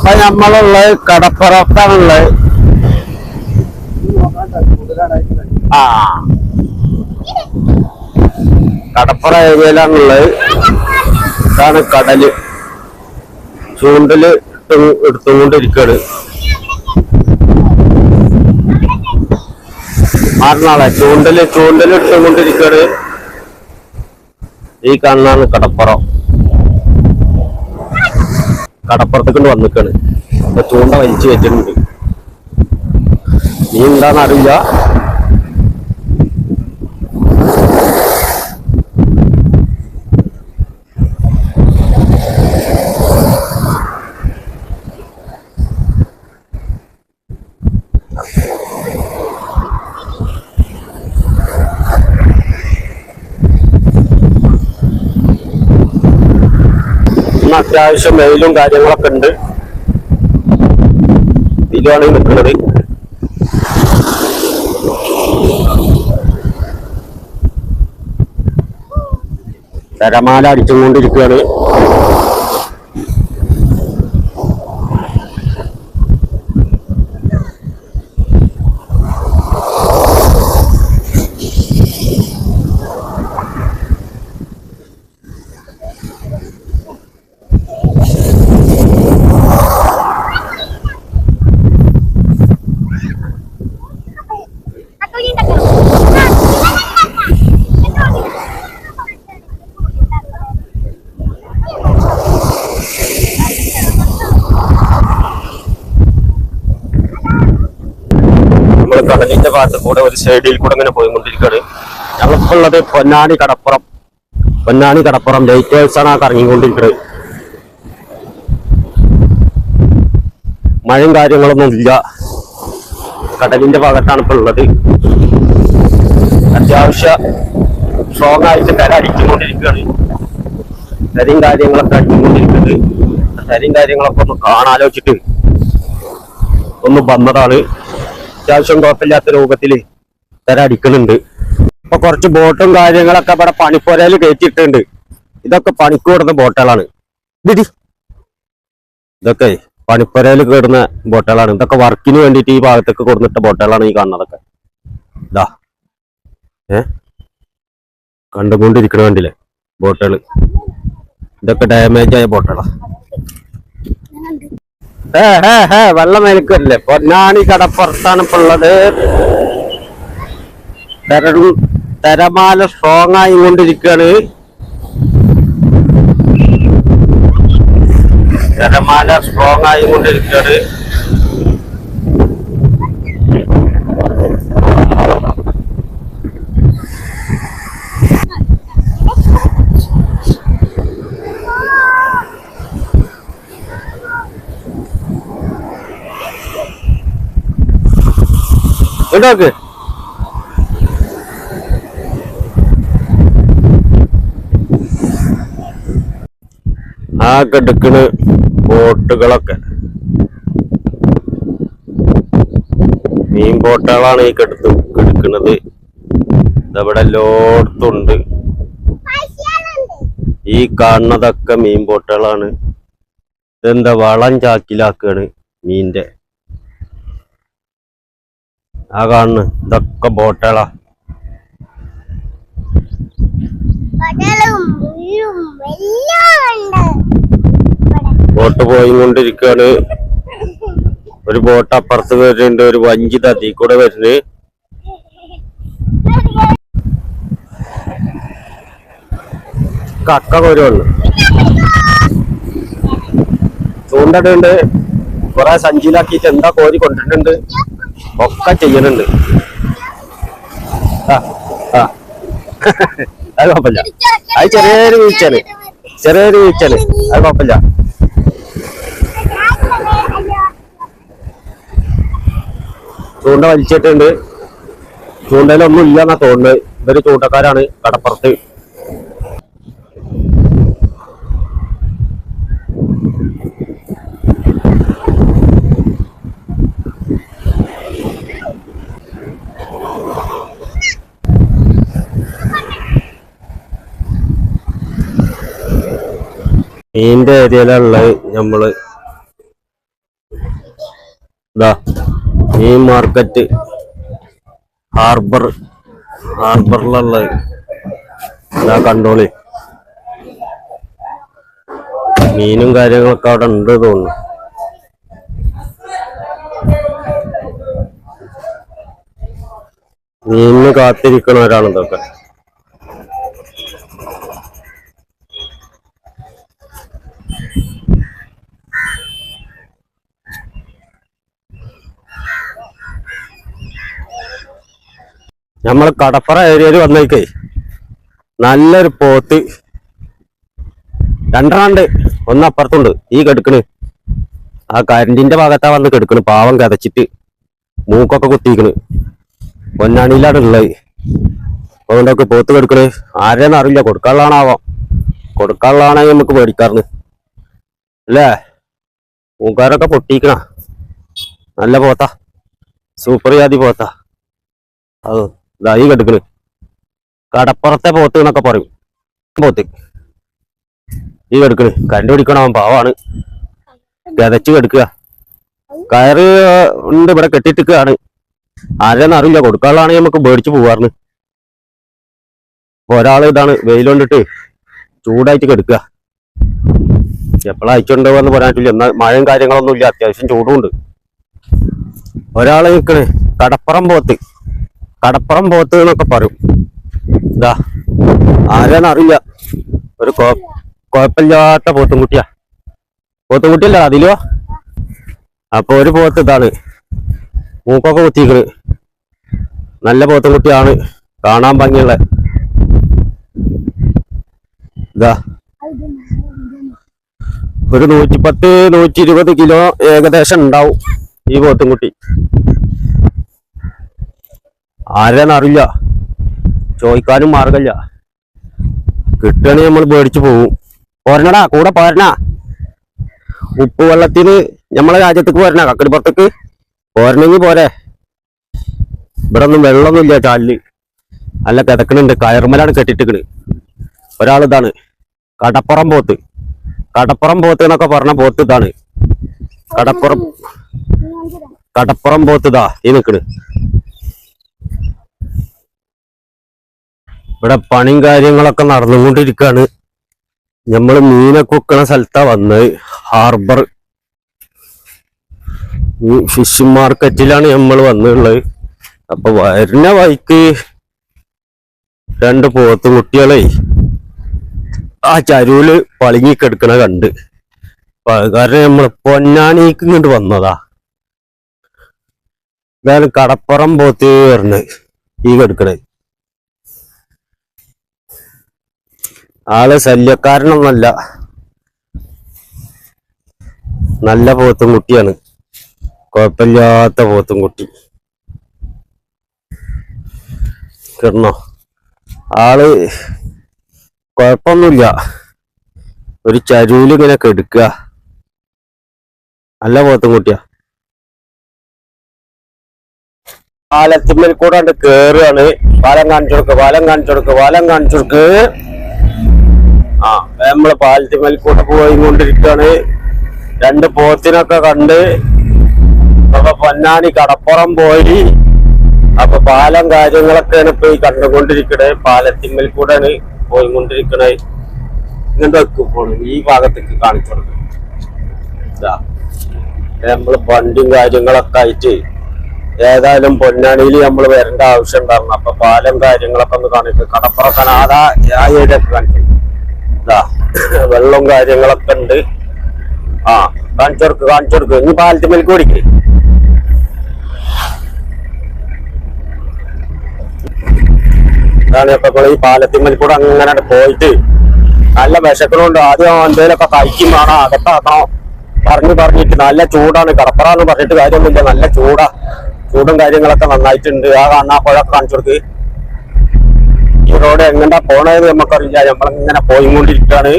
ഇപ്പൊ നമ്മളുള്ളത് കടപ്പുറത്താണുള്ളത് ആ. കടപ്പുറ ഏരിയയിലാണുള്ളത്. ഇതാണ് കടൽ. ചൂണ്ടൽ എടുത്തുകൊണ്ടിരിക്കുകയാണ് മാറിനാളെ ചൂണ്ടൽ ചൂണ്ടൽ എടുത്തുകൊണ്ടിരിക്കുകയാണ് ഈ കാണുന്നതാണ് കടപ്പുറം. കടപ്പുറത്തേക്കൊണ്ട് വന്നിക്കാണ്. ചൂണ്ട വലിച്ചു വെച്ചിട്ടുണ്ട് നീ എന്താന്ന് അത്യാവശ്യം വെയിലും കാര്യങ്ങളൊക്കെ ഉണ്ട്. ഇതിലാണ് ഈ നിൽക്കുന്നത്. തരമാല അടിച്ചുകൊണ്ടിരിക്കുകയാണ് ഭാഗത്ത് കൂടെ ഒരു സൈഡിൽ കൂടെ ഇങ്ങനെ പോയിക്കൊണ്ടിരിക്കുകയാണ് ഞങ്ങൾക്കുള്ളത് പൊന്നാനി കടപ്പുറം. പൊന്നാനി കടപ്പുറം ലൈറ്റ് ആണ് ആ കറങ്ങിക്കൊണ്ടിരിക്കുന്നത് മഴയും കാര്യങ്ങളൊന്നും ഇല്ല. കടലിന്റെ ഭാഗത്താണ് ഇപ്പോൾ ഉള്ളത്. അത്യാവശ്യ സ്ട്രോങ് ആയിട്ട് കര അടിച്ചുകൊണ്ടിരിക്കുകയാണ്. കരയും കാര്യങ്ങളൊക്കെ അടിച്ചുകൊണ്ടിരിക്കുന്നത് കരയും കാര്യങ്ങളൊക്കെ ഒന്ന് കാണാലോചിച്ചിട്ട് ഒന്ന് വന്നതാണ്. അത്യാവശ്യം കുഴപ്പമില്ലാത്ത രൂപത്തിൽ തര അടിക്കുന്നുണ്ട്. ഇപ്പൊ കുറച്ച് ബോട്ടും കാര്യങ്ങളൊക്കെ ഇവിടെ പണിപ്പുരയിൽ കയറ്റിയിട്ടുണ്ട്. ഇതൊക്കെ പണിക്ക് കൊടുത്ത ബോട്ടുകളാണ്. ഇടി ഇതൊക്കെ പണിപ്പുരയിൽ കയറുന്ന ബോട്ടുകളാണ്. ഇതൊക്കെ വർക്കിന് വേണ്ടിയിട്ട് ഈ ഭാഗത്തൊക്കെ കൊടുത്തിട്ട ബോട്ടുകളാണ് ഈ കാണുന്നതൊക്കെ. ഇതാ. ഏ? കണ്ടുകൊണ്ടിരിക്കണ വേണ്ടില്ലേ ബോട്ടുകൾ ഇതൊക്കെ ഡാമേജ് ആയ ബോട്ടുകളാ. ഏ പൊന്നാണി കടപ്പുറത്താണ് ഇപ്പൊ ഉള്ളത്. തരമാല തിരമാല സ്ട്രോങ് ആയി കൊണ്ടിരിക്കുകയാണ് തിരമാല സ്ട്രോങ് ആയി കൊണ്ടിരിക്കുകയാണ് ഇങ്ങോട്ട് ആ കെടുക്കണ് ബോട്ടുകളൊക്കെ. മീൻ ബോട്ടുകളാണ് ഈ കെടുത്ത് കെടുക്കുന്നത് ഇതവിടെ എല്ലായിടത്തുണ്ട് ഈ കാണുന്നതൊക്കെ മീൻ ബോട്ടുകളാണ്. ഇതെന്താ വളം ചാക്കിലാക്കാണ് മീന്റെ ആ കാണുന്നു. ഇതൊക്കെ ബോട്ടുകളാ. ബോട്ട് പോയി കൊണ്ടിരിക്കാണ് ഒരു ബോട്ട് അപ്പുറത്ത് വരുന്നുണ്ട്. ഒരു വഞ്ചി തീ കൂടെ വരുന്നത് കക്ക കോരുള്ളു ചൂണ്ടടുണ്ട് കൊറേ സഞ്ചിയിലാക്കിയിട്ട് എന്താ കോരി കൊണ്ടിട്ടുണ്ട് ഒക്കെ ചെയ്യുന്നുണ്ട്. ആ അത് കുഴപ്പമില്ല. അത് ചെറിയൊരു വീഴ്ചയാണ്. ചെറിയൊരു വീഴ്ചയാണ്. അത് കുഴപ്പമില്ല. ചൂണ്ട വലിച്ചിട്ടുണ്ട്. ചൂണ്ടയിലൊന്നും ഇല്ല എന്നാ തോന്നുന്നത്. ഇവർ ചൂണ്ടക്കാരാണ് കടപ്പുറത്ത്. മീനിന്റെ ഏരിയയിലുള്ളത് നമ്മൾ. ഇതാ ഈ മാർക്കറ്റ് ഹാർബർ ഹാർബറിലുള്ള ഇതാ കണ്ടോളി. മീനും കാര്യങ്ങളൊക്കെ അവിടെ ഉണ്ട് തോന്നുന്നു. മീനിന് കാത്തിരിക്കണവരാണ് ഇതൊക്കെ. നമ്മൾ കടപ്പുറ ഏരിയയിൽ വന്നേക്കേ. നല്ലൊരു പോത്ത്. രണ്ടാണ്ട് ഒന്നപ്പുറത്തുണ്ട് ഈ കെടുക്കണ്. ആ കരണ്ടിന്റെ ഭാഗത്താ വന്ന് കെടുക്കണ് പാവം കതച്ചിട്ട്. മൂക്കൊക്കെ കുത്തിക്കണ്. പൊന്നാണിയിലാണ് ഉള്ളത്. അതുകൊണ്ടൊക്കെ പോത്ത് കെടുക്കണ്? ആരെയെന്ന് അറിയില്ല. കൊടുക്കാനുള്ളതാണാവാം? കൊടുക്കാനുള്ളതാണെങ്കിൽ നമുക്ക് മേടിക്കാറുണ്ട് അല്ലേ? മൂക്കാരൊക്കെ പൊട്ടിക്കണ. നല്ല പോത്ത. സൂപ്പർ ജാതി പോത്ത. അത് ഇതാ ഈ കെടുക്കണ് കടപ്പുറത്തെ പോത്ത് എന്നൊക്കെ പറയും. പോത്ത്. ഈ കെടുക്കണ് കരണ്ട് പിടിക്കണം പാവാണ്. ഗതച്ച് കെടുക്കുക. കയറ് ഉണ്ട് ഇവിടെ കെട്ടിട്ടിക്കുകയാണ് ആരെന്ന് അറിയില്ല. കൊടുക്കാനുള്ളതാണെങ്കിൽ നമുക്ക് മേടിച്ച് പോവാറുണ്ട് ഒരാൾ ഇതാണ് വെയിലുകൊണ്ടിട്ട് ചൂടായിട്ട് കെടുക്കുക. എപ്പോഴാ എന്ന് പറയാൻ പറ്റില്ല എന്നാൽ മഴയും കാര്യങ്ങളൊന്നും ഇല്ല. അത്യാവശ്യം ചൂടുണ്ട് ഒരാൾ നിൽക്കണ് കടപ്പുറം പോത്ത്. കടപ്പുറം പോത്ത് എന്നൊക്കെ പറയും. ഇതാ ആരാന്നറിയില്ല ഒരു പോത്തും കുഴപ്പമില്ലാത്ത പോത്തുംകുട്ടിയാ. പോത്തുംകുട്ടിയല്ല അതിലോ? അപ്പൊ ഒരു പോത്ത് ഇതാണ്. മൂക്കൊക്കെ കുത്തിക്കണ് നല്ല പോത്തും കുട്ടിയാണ് കാണാൻ ഭംഗിയുള്ള. ഇതാ ഒരു നൂറ്റിപ്പത്ത് നൂറ്റി ഇരുപത് കിലോ ഏകദേശം ഉണ്ടാവും ഈ പോത്തുംകുട്ടി. ആരാന്നറിയില്ല ചോദിക്കാനും മാർഗമില്ല. കിട്ടണേ നമ്മൾ പേടിച്ചു പോകും പോരണടാ കൂടെ പോരണ. ഉപ്പ് വെള്ളത്തിന് നമ്മളെ രാജ്യത്തേക്ക് പോരണ കക്കടിപ്പുറത്തേക്ക്. പോരണമെങ്കിൽ പോരെ. ഇവിടെ ഒന്നും വെള്ളമൊന്നുമില്ല ചാലിൽ. അല്ല കിടക്കണുണ്ട് കയർമലാണ് കെട്ടിട്ടിക്കണ് ഒരാളിതാണ് കടപ്പുറം പോത്ത്. കടപ്പുറം പോത്ത് എന്നൊക്കെ പറഞ്ഞ പോത്ത് ഇതാണ്. കടപ്പുറം കടപ്പുറം പോത്ത് ഇതാ ഈ നിക്കണ്. ഇവിടെ പണിയും കാര്യങ്ങളൊക്കെ നടന്നുകൊണ്ടിരിക്കുകയാണ് നമ്മൾ മീനൊക്കെ വെക്കണ സ്ഥലത്താണ് വന്നത് ഹാർബർ ഈ ഫിഷ് മാർക്കറ്റിലാണ് നമ്മൾ വന്നിട്ടുള്ളത് അപ്പൊ വരുന്ന വഴിക്ക് രണ്ട് പോത്തും കുട്ടികളെ ആ ചരുവിൽ പളിങ്ങി കിടക്കണ കണ്ട്. കാരണം നമ്മൾ പൊന്നാനിക്ക് ഇങ്ങോട്ട് വന്നതാ. ഇതാണ് കടപ്പുറം പോത്ത് പറഞ്ഞത് ഈ കിടക്കണത്. ആൾ ശല്യക്കാരനൊന്നല്ല. നല്ല പോത്തും കുട്ടിയാണ്. കുഴപ്പമില്ലാത്ത പോത്തും കുട്ടി. കിടന്നോ. ആൾ കുഴപ്പമൊന്നുമില്ല. ഒരു ചരുവിൽ ഇങ്ങനെ കെടുക്കുക. നല്ല പോത്തും കുട്ടിയാ. പാലത്തിന്മേൽ കൂടെ കേറുകയാണ്. പാലം കാണിച്ചു കൊടുക്കുക പാലം കാണിച്ചു കൊടുക്കുക പാലം കാണിച്ചു കൊടുക്കുക ആ നമ്മൾ പാലത്തി കൂടെ പോയി കൊണ്ടിരിക്കുകയാണ് രണ്ട് പോത്തിനൊക്കെ കണ്ട് അപ്പൊ പൊന്നാനി കടപ്പുറം പോയി. അപ്പൊ പാലം കാര്യങ്ങളൊക്കെയാണ് പോയി കണ്ടുകൊണ്ടിരിക്കണേ. പാലത്തിന്മേൽ കൂടെയാണ് പോയിക്കൊണ്ടിരിക്കണേ. ഇങ്ങനത്തെ പോണു ഈ ഭാഗത്തേക്ക് കാണിച്ചു നമ്മൾ വണ്ടിയും കാര്യങ്ങളൊക്കെ ആയിട്ട് ഏതായാലും പൊന്നാണിയിൽ നമ്മൾ വരേണ്ട ആവശ്യം ഉണ്ടായിരുന്നു. അപ്പൊ പാലം കാര്യങ്ങളൊക്കെ ഒന്ന് കാണിക്കും. കടപ്പുറത്താണ് ആധാ ആ കാണിച്ചു ഇതാ വെള്ളവും കാര്യങ്ങളൊക്കെ ഉണ്ട്. ആ കാണിച്ചു കൊടുക്ക് കാണിച്ചു കൊടുക്ക്. ഇനി ഇതാണ് ഇപ്പൊ നമ്മൾ ഈ പാലത്തിന്മേൽ കൂടെ അങ്ങനെ പോയിട്ട് നല്ല വിശക്കണുണ്ട് ആദ്യം എന്തേലൊക്കെ കഴിക്കും വേണം. അകത്താക്കണം പറഞ്ഞു പറഞ്ഞിട്ട് നല്ല ചൂടാണ്. കടപ്പറാന്ന് പറഞ്ഞിട്ട് കാര്യമൊന്നുമില്ല. നല്ല ചൂടാ. ചൂടും കാര്യങ്ങളൊക്കെ നന്നായിട്ടുണ്ട്. ആ കാണാപ്പോഴൊക്കെ കാണിച്ചു കൊടുക്ക്. റോഡ് എങ്ങനെ പോണത് നമുക്കറിയില്ല. നമ്മളിങ്ങനെ പോയിക്കൊണ്ടിരിക്കുകയാണ്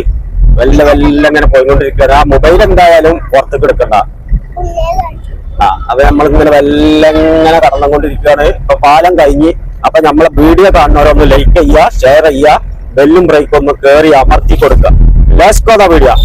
വല്ല വല്ല ഇങ്ങനെ പോയിക്കൊണ്ടിരിക്കുകയാണ് ആ മൊബൈൽ എന്തായാലും പുറത്തേക്ക് എടുക്കണ്ട. ആ അത് നമ്മളിങ്ങനെ വെല്ല ഇങ്ങനെ കടന്നുകൊണ്ടിരിക്കുകയാണ് ഇപ്പൊ പാലം കഴിഞ്ഞ് അപ്പൊ നമ്മളെ വീഡിയോ കാണുന്നവരൊന്ന് ലൈക്ക് ചെയ്യുക ഷെയർ ചെയ്യുക ബെല്ലും ബ്രേക്കും ഒന്ന് കേറി അമർത്തി കൊടുക്കുക. ലേസ്കോത വീഡിയോ